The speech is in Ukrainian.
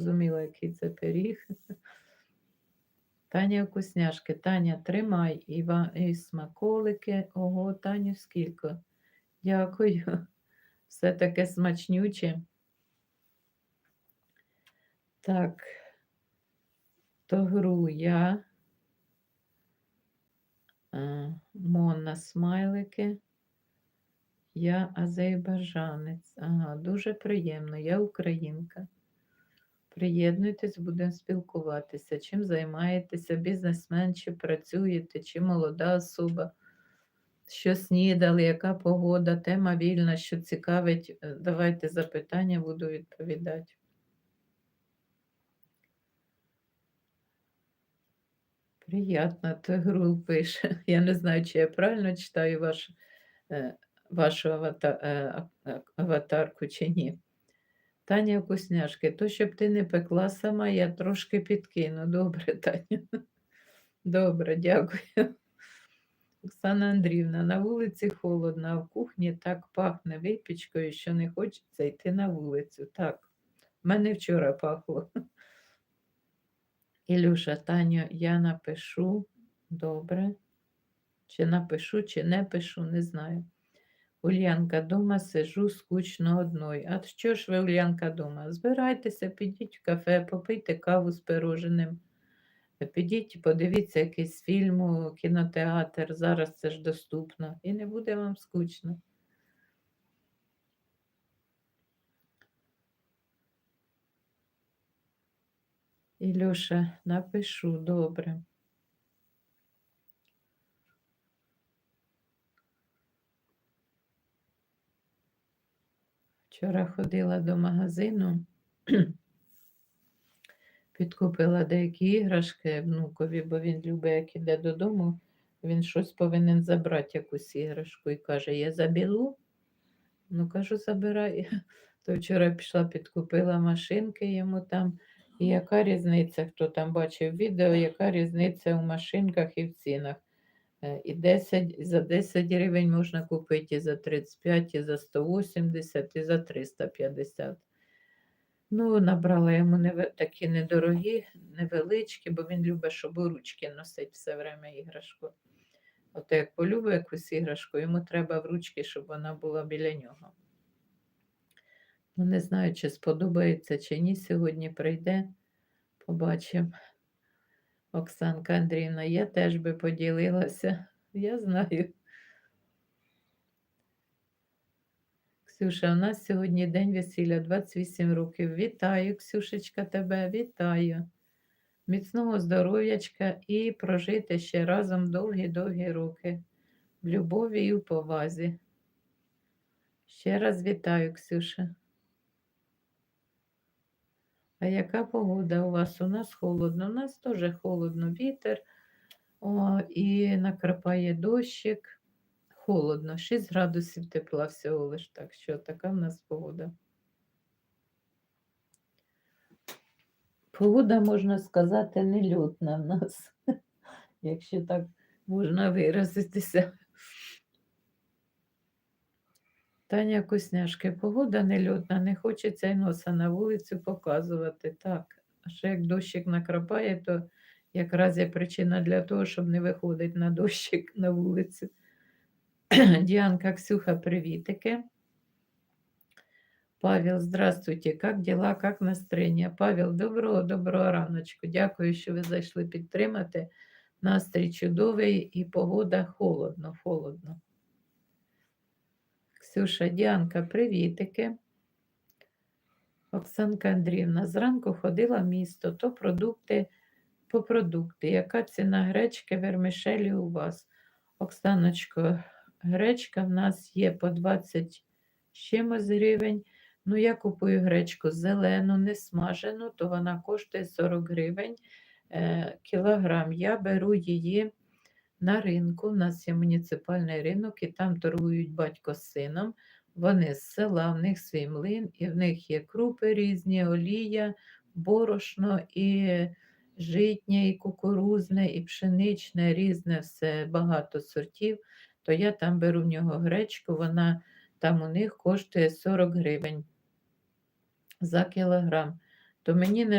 зрозуміла, який це пиріг. Таня вкусняшки. Таня, тримай і, ва- і смаколики. Ого, Таню, скільки. Дякую. Все таке смачнюче. Так, то гру я. Монна смайлики. Я азербайджанець. Ага, дуже приємно. Я українка. Приєднуйтесь, будемо спілкуватися. Чим займаєтеся? Бізнесмен, чи працюєте, чи молода особа? Що снідали, яка погода, тема вільна, що цікавить. Е, Давайте запитання, буду відповідати. Приятно, Тегрул пише. Я не знаю, чи я правильно читаю ваш, е, вашу е, аватарку чи ні. Таня вкусняшки, то щоб ти не пекла сама, я трошки підкину. Добре, Таня. Добре, дякую. Оксана Андрівна, на вулиці холодно, а в кухні так пахне випічкою, що не хочеться йти на вулицю. Так, в мене вчора пахло. Ілюша, Таню, я напишу. Добре. Чи напишу, чи не пишу, не знаю. Ульянка, дома сижу скучно одною. А що ж ви, Ульянка, дома? Збирайтеся, підіть в кафе, попийте каву з пироженим. Підіть, подивіться якийсь фільм, у кінотеатр. Зараз це ж доступно. І не буде вам скучно. Ілюша, напишу, добре. Вчора ходила до магазину, підкупила деякі іграшки внукові, бо він любить, як іде додому, він щось повинен забрати, якусь іграшку, і каже, я заберу. Ну, кажу, забирай. То вчора пішла, підкупила машинки йому там. І яка різниця, хто там бачив відео, яка різниця у машинках і в цінах? Е, І 10, за 10 гривень можна купити і за 35, і за 180, і за 350. Ну, набрала йому такі недорогі, невеличкі, бо він любить, щоб у ручки носить все время іграшку. От як полюбить якусь іграшку, йому треба в ручки, щоб вона була біля нього. Ну, не знаю, чи сподобається, чи ні. Сьогодні прийде. Побачимо. Оксанка Андріївна, я теж би поділилася. Я знаю. Ксюша, у нас сьогодні день весілля, 28 років. Вітаю, Ксюшечка, тебе, вітаю. Міцного здоров'ячка і прожити ще разом довгі-довгі роки. В любові і у повазі. Ще раз вітаю, Ксюша. А яка погода у вас? У нас холодно, у нас теж холодно, вітер о, і накрапає дощик. Холодно, 6 градусів тепла всього лиш, так що така в нас погода. Погода, можна сказати, нельотна в нас, якщо так можна виразитися. Таня Косняшки, погода нельотна, не хочеться й носа на вулицю показувати. Так, ще як дощик накрапає, то якраз є причина для того, щоб не виходити на дощик на вулицю. Діанка Ксюха, привітики. Павел, здравствуйте, как дела, как настроєння? Павел, доброго, доброго раночку. Дякую, що ви зайшли підтримати. Настрій чудовий і погода холодно, холодно. Ксюша, Діанка, привітики. Оксанка Андріївна, зранку ходила в місто, то продукти по продукти. Яка ціна гречки вермішелі у вас? Оксаночко, гречка в нас є по 20 чимось гривень. Ну, я купую гречку зелену, не смажену, то вона коштує 40 гривень е, кілограм. Я беру її на ринку. У нас є муніципальний ринок, і там торгують батько з сином. Вони з села, в них свій млин, і в них є крупи різні, олія, борошно, і житнє, і кукурузне, і пшеничне, різне, все багато сортів. То я там беру в нього гречку, вона там у них коштує 40 гривень за кілограм. то мені не